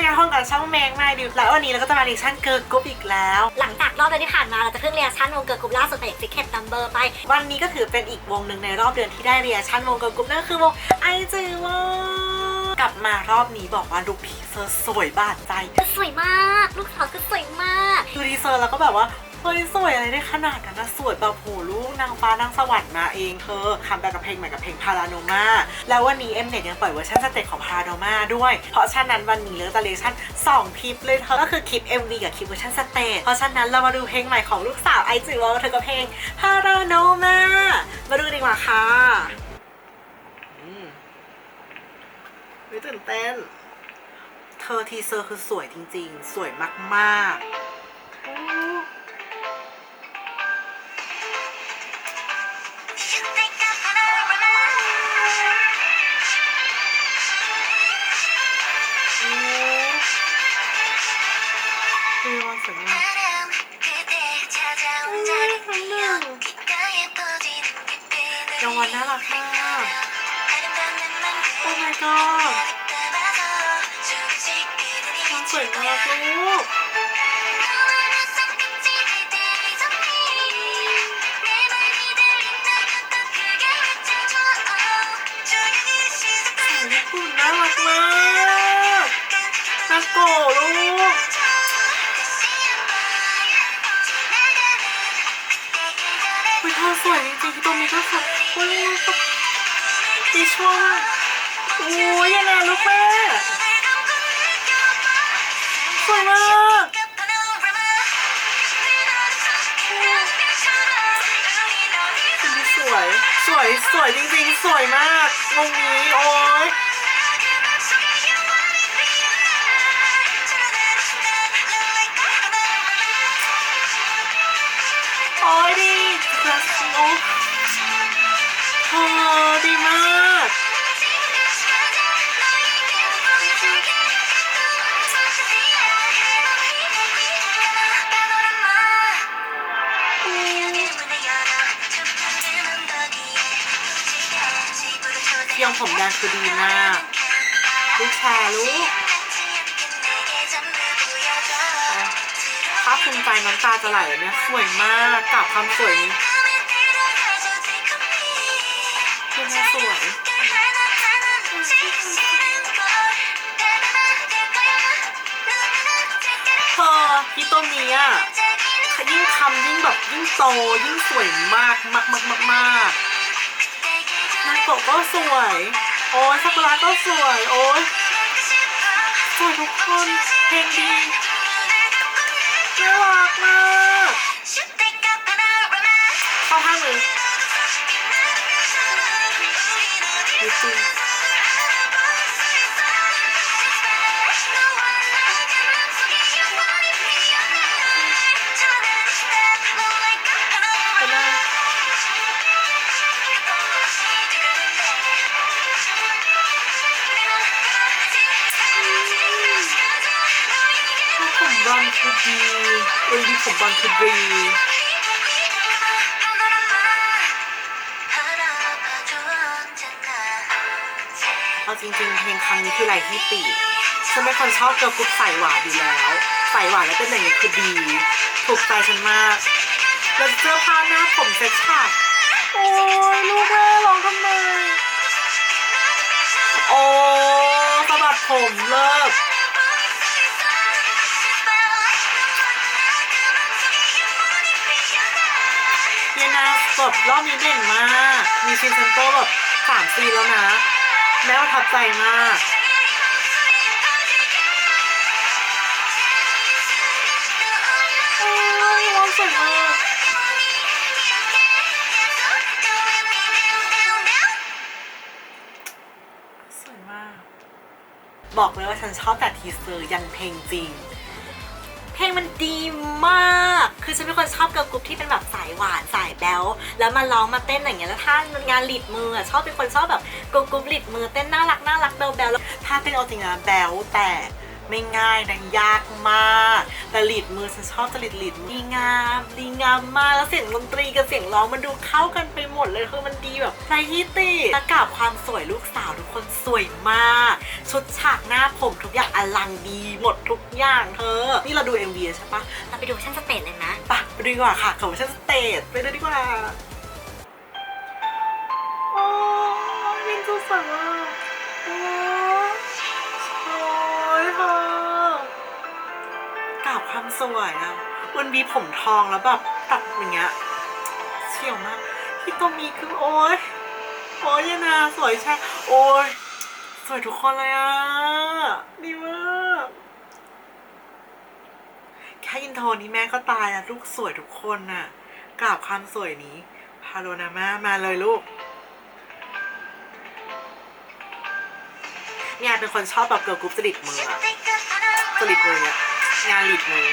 เป็นการห้องกับช่องแมงมาดิวแล้ววันนี้เราก็จะมาดิชั่นเกิร์ลกรุ๊ปอีกแล้ว หลังจากรอบเดือนที่ผ่านมาเราจะเพิ่งเรียชั่นวงเกิร์ลกรุ๊ปล่าสุดไปซิกเก็ตนัมเบอร์ไป วันนี้ก็ถือเป็นอีกวงหนึ่งในรอบเดือนที่ได้เรียชั่นวงเกิร์ลกรุ๊ปนั่นก็คือวงไอจือวกลับมารอบนี้บอกว่าลูกพีเซอร์สวยบาดใจ สวยมาก ลูกสาวก็สวยมาก ดูดีเซอร์แล้วก็แบบว่า เฮ้ยสวยอะไรได้ขนาดนั้นนะสวยแบบโหลูกนางฟ้านางสวรรค์มาเองเธอคำแบบกับเพลงใหม่กับเพลงพาราโนมาแล้ววันนี้เอ็มเน็ตยังปล่อยเวอร์ชันสเต็ปของพาราโนมาด้วย เพราะฉะนั้นวันนี้เราจะเลชั่น2คลิปเลยเธอก็คือคลิป MV กับคลิปเวอร์ชันสเต็ปเพราะฉะนั้นเรามาดูเพลงใหม่ของลูกสาวไอจิวเธอกับเพลงพาราโนมามาดูดีกว่าค่ะไม่ตื่นเต้น เธอทีเซอร์คือสวยจริงๆ สวยมากๆ รางวัลน่ารักมากโอ้ my god น้องสวยมากลูกสาวญี่ปุ่นน่ารักมากนาโกลูก คุยเธอสวยจริงๆตรงนี้ก็สวยอุ้ยดีช่วงโอ้ยยังไงลูกแม่สวยมากคนนี้สวย สวย สวยจริงๆ สวยมากวงนี้ โอ้ยโอ้ยดี โอ้โอ้ดีมากยังผมแดงคือดีมากลูกแชร์ลูกภาพภูมิใจน้ำตาจะไหลเลยเนี่ยสวยมากกับความสวยนี้ คือแม่สวย เธอฮิโตมิอะยิ่งทำยิ่งแบบยิ่งโตยิ่งสวยมากมากมากมากมากนาโกะก็สวย โอ้ยซากุระก็สวย โอ้ยสวยทุกคนเพลงดีน่ารักมากเข้าข้างเลย ดูสิไปเลยถ้า เอาจริงๆเพลงครั้งนี้คืออะไรที่ติฉันเป็นคนชอบเกิร์ลกรุ๊ปใส่หวานอยู่แล้วใส่หวานแล้วเป็นอย่างนี้คือดีถูกใจฉันมากแล้วเสื้อผ้าหน้าผมเซ็ตฉากโอ้ยลูกแม่ร้องทำไมโอ้สะบัดผมเลิกเยนาแบบรอบนี้เด่นมาก มีซินเซนโตแบบสามซีแล้วนะ แม่ประทับใจมาก โอ้ยร้องสวยมากสวยมาก บอกเลยว่าฉันชอบแต่ทีเซอร์ยันเพลงจริง เพลงมันดีมาก คือฉันเป็นคนชอบเกิร์ลกรุ๊ปที่เป็นแบบสายหวานสายแบ๊วแล้วมาร้องมาเต้นอย่างเงี้ยแล้วถ้างานหลีดมืออะชอบเป็นคนชอบแบบเกิร์ลกรุ๊ปหลีดมือเต้นน่ารักน่ารักแบ๊วแบ๊วแล้วถ้าเป็นเอาจริงนะแบ๊วแต่ ไม่ง่ายนะยากมากแต่ลีดมือฉันชอบจริตลีดมือดีงามดีงามมากแล้วเสียงดนตรีกับเสียงร้องมันดูเข้ากันไปหมดเลยคือมันดีแบบไรที่ติดและกับความสวยลูกสาวทุกคนสวยมาก ชุดฉากหน้าผมทุกอย่างอลังดีหมดทุกอย่างเธอ นี่เราดู MV ใช่ปะเราไปดูชั้นสเตจเลยนะไปไปดูดีกว่าค่ะของฉันสเตจไปเลยดีกว่าโอ้ยวินจูสว สวยอะมันมีผมทองแล้วแบบตัดอย่างเงี้ยเชี่ยวมากที่ตัวมีคือโอ้ยโอ้ยนาสวยใช่โอ้ยสวยทุกคนเลยอะดีมากแค่อินโทรนี้แม่ก็ตายแล้วลูกสวยทุกคนน่ะกราบความสวยนี้พาโลนามามาเลยลูกเนี่ยเป็นคนชอบแบบเกิร์ลกรุ๊ปจริตมืออะจริตมือเนี่ย งานหลีดมือ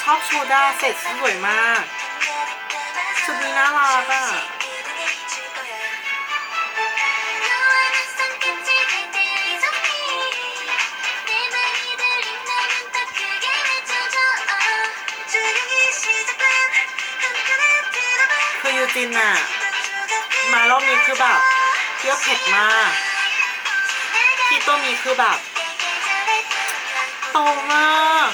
ชอบโชด้าเสร็จสวยมาก ชุดนี้น่ารักอะ จินอะมารอบนี้คือแบบเที่ยวเผ็ดมากพี่ตัวมีคือแบบโตมาก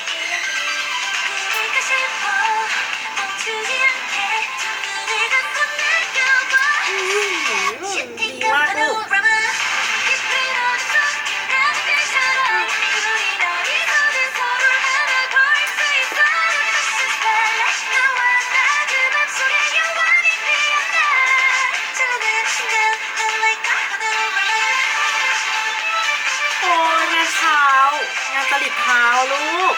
างานจริตเท้าลูก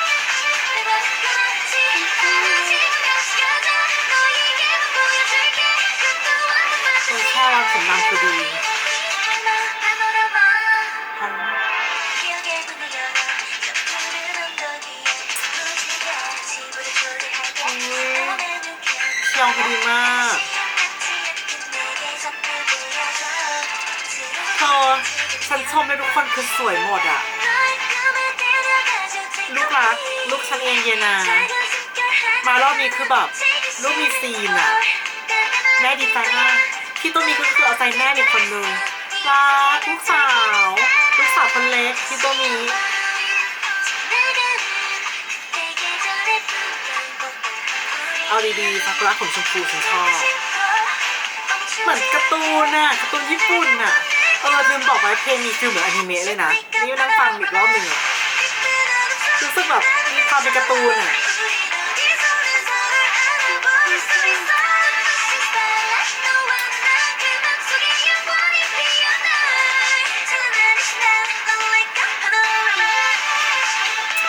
คือแค่เราถึงนำคือดีพันเชียวคือดีมากเธอฉันชมเลยทุกคนคือสวยหมดอะลูก รักลูกฉันเองเยนามารอบนี้คือแบบลูกมีซีนอะแม่ดีใจมากที่ต้นนี้ก็คือเอาใจแม่อีกคนนึงรักลูกสาวลูกสาวคนเล็กที่ต้นนี้เอาดีๆซากุระของชมพูฉันชอบเหมือนการ์ตูนน่ะการ์ตูนญี่ปุ่นน่ะเออลืมบอกไว้เพลงมีฟิลเหมือนอนิเมะเลยนะนี่นั่งฟังอีกรอบหนึ่งอะ รู้สึกแบบมีความเป็นการ์ตูนอะ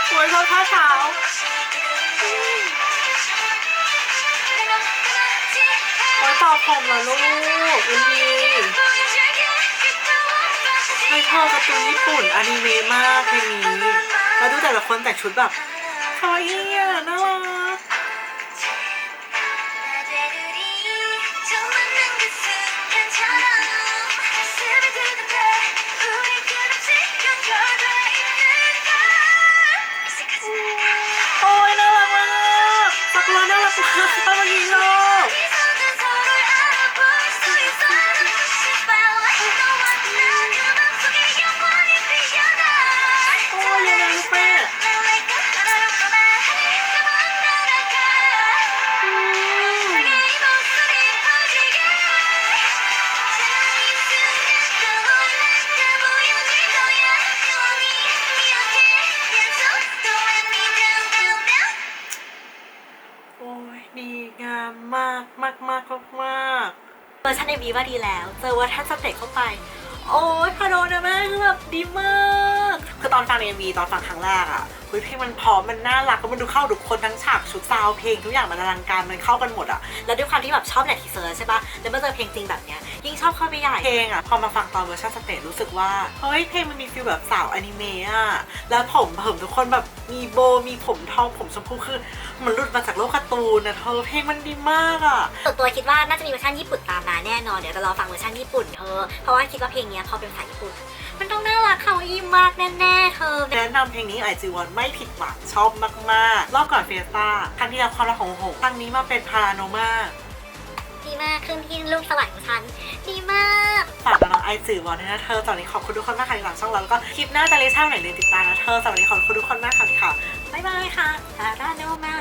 สวยชอบท่าเท้าโอ้ยต่อผมเหรอลูกวันนี้ในเธอการ์ตูนญี่ปุ่นอนิเมะมากเพลงนี้ แล้วดูแต่ละคนแต่งชุดแชันเอ็มวีว่าดีแล้ว เจอเวอร์ชันสเตจเข้าไป โอ้ยพาโดนะแม่คือแบบดีมาก คือตอนฟังใน MV ตอนฟังครั้งแรกอะเฮ้ยเพลงมันเพอมันน่ารักแล้วมันดูเข้าทุกคนทั้งฉากชุดซาวเพลงทุกอย่างมันอลังการมันเข้ากันหมดอะแล้วด้วยความที่แบบชอบแนททีเซอร์ใช่ปะแล้วมาเจอเพลงจริงแบบเนี้ยยิ่งชอบเข้าไปใหญ่เพลงอะพอมาฟังตอนเวอร์ชันสเตจรู้สึกว่าเฮ้ยเพลงมันมีฟีลแบบสาวอนิเมะอะแล้วผมผมทุกคนแบบมีโบมีผมทองผมชมพูคือมันหลุดมาจากโลกการ์ตูนนะเธอเพลงมันดีมากอะส่วนตัวคิดว่าน่าจะมีเวอร์ชันญี่ปุ่นตามมาแน่นอนเดี๋ยวจะรอฟังเวอร์ชันญี่ปุ่นเธอเพราะว่าคิดว่าเพลงเนี้ยพอเป็นภาษาญี่ปุ่น มันต้องน่ารักเขาอีมากแน่ๆเธอ แนะนำเพลงนี้ไอจีวันไม่ผิดหวังชอบมากๆ รอบก่อนเฟียสตาครั้งที่แล้วความรักของหงครั้งนี้มาเป็นพาราโนมาดีมากขึ้นที่ลูกสวรรค์ของฉัน ดีมากฝากน้องไอจีวันด้วยนะเธอตอนนี้ขอบคุณทุกคนมากค่ะที่หลังช่องเราแล้วก็คลิปหน้าจะเลช่างไหนเลยติดตามนะเธอสำหรับวันนี้ขอบคุณทุกคนมากค่ะที่ค่ะบ๊ายบายค่ะพาราโนมา